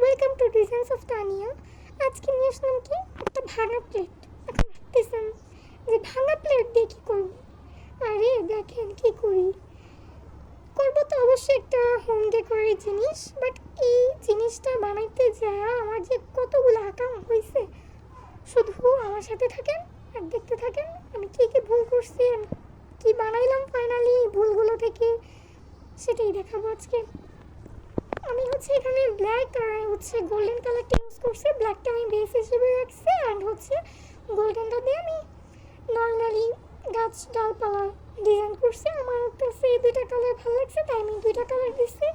Welcome to designs of Tania আজকে নিয়ে আসলাম কি? একটা ভাঙা প্লেট এখন ভাবতেছেন যে ভাঙা প্লেট দিয়ে কী করব? আরে দেখেন কি করি। করব তো অবশ্যই একটা হোম ডেকোরের জিনিস বাট এই জিনিসটা বানাইতে যা আমার যে কতগুলো আকাম হয়েছে শুধু আমার সাথে থাকেন আর দেখতে থাকেন আমি কী কী ভুল করছি, আমি কী বানাইলাম ফাইনালি ভুলগুলো থেকে, সেটাই দেখাবো আজকে। হচ্ছে এখানে ব্ল্যাক আর হচ্ছে গোল্ডেন কালারটা ইউজ করছে। ব্ল্যাকটা আমি বেস হিসেবে রাখছি অ্যান্ড হচ্ছে গোল্ডেনটা দিয়ে আমি নর্মালি গাছ ডালপালা ডিজাইন করছি। আমার কাছে এই দুইটা কালার ভালো লাগছে, তাই আমি দুইটা কালার দিচ্ছি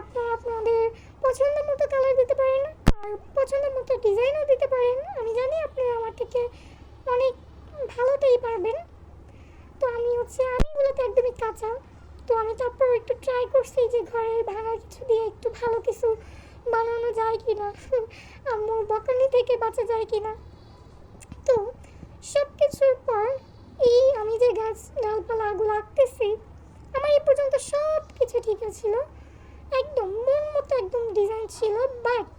আপনারা আপনাদের পছন্দের মতো কালার দিতে পারেন, আর পছন্দের মতো ডিজাইনও দিতে পারেন। আমি জানি আপনারা আমার থেকে অনেক ভালোটাই পারবেন। তো আমি হচ্ছে, আমি মূলত একদমই কাঁচা। তো আমি তারপর একটু ট্রাই করছি যে ঘরে ভাঙা কিছু ভালো কিছু বানানো যায় কি না আম্মুর বকানি থেকে বাঁচা যায় কি না তো সব কিছুর পর এই আমি যে গাছ ডালপালাগুলো আঁকতেছি, আমার এই পর্যন্ত সব কিছু ঠিক ছিল একদম মন মতো একদম ডিজাইন ছিল বাট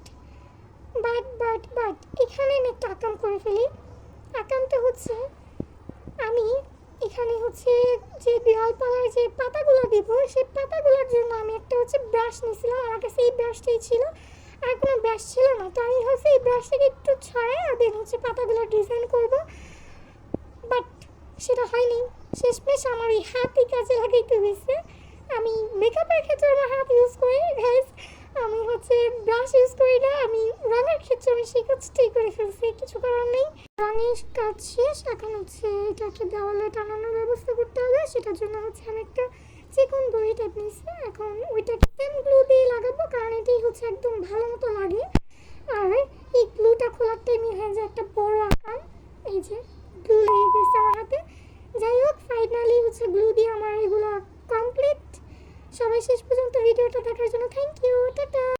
বাট বাট বাট এখানে আমি একটা আকাম করে ফেলি। আকামটা হচ্ছে আমি এখানে হচ্ছে যে ডালপালার যে পাতাগুলো দিব, সেই পাতাগুলোর জন্য আমি একটা হচ্ছে ব্রাশ নিয়েছিলাম। আমার কাছে এই ব্রাশটাই ছিল। আর কোনো ব্রাশ ছিল না। তো আমি হচ্ছে এই ব্রাশটাকে একটু ছড়াই আর দেন হচ্ছে পাতাগুলো ডিজাইন করব। বাট সেটা হয়নি। শেষমেশ আমার এই হাতই কাজে লাগাইতে হয়েছে। আমি মেকআপের ক্ষেত্রে আমার হাত ইউজ করি গাইজ আমি হচ্ছে ব্রাশ ইউজ করি না। আমি রঙের ক্ষেত্রে আমি সেই কাজটাই করে ফেলছি। কিছু করার নেই। রঙের কাজ শেষ এখন হচ্ছে এটাকে দেওয়ালে টানানোর ব্যবস্থা করতে হবে। সেটার জন্য হচ্ছে আমি একটা চিকন বই টাইপ নিয়েছি। এখন ওইটাকে সেম গ্লু দিয়ে লাগাবো, কারণ এটাই হচ্ছে একদম ভালো মতো লাগে। আর এই গ্লুটা খোলার টাইমে হয়ে যায় একটা বড় আকার। এই যে গ্লু লেগে গেছে আমার হাতে। যাই হোক ফাইনালি হচ্ছে গ্লু দিয়ে আমার এগুলো কমপ্লিট সবাই শেষ পর্যন্ত ভিডিওটা দেখার জন্য থ্যাংক ইউ টাটা।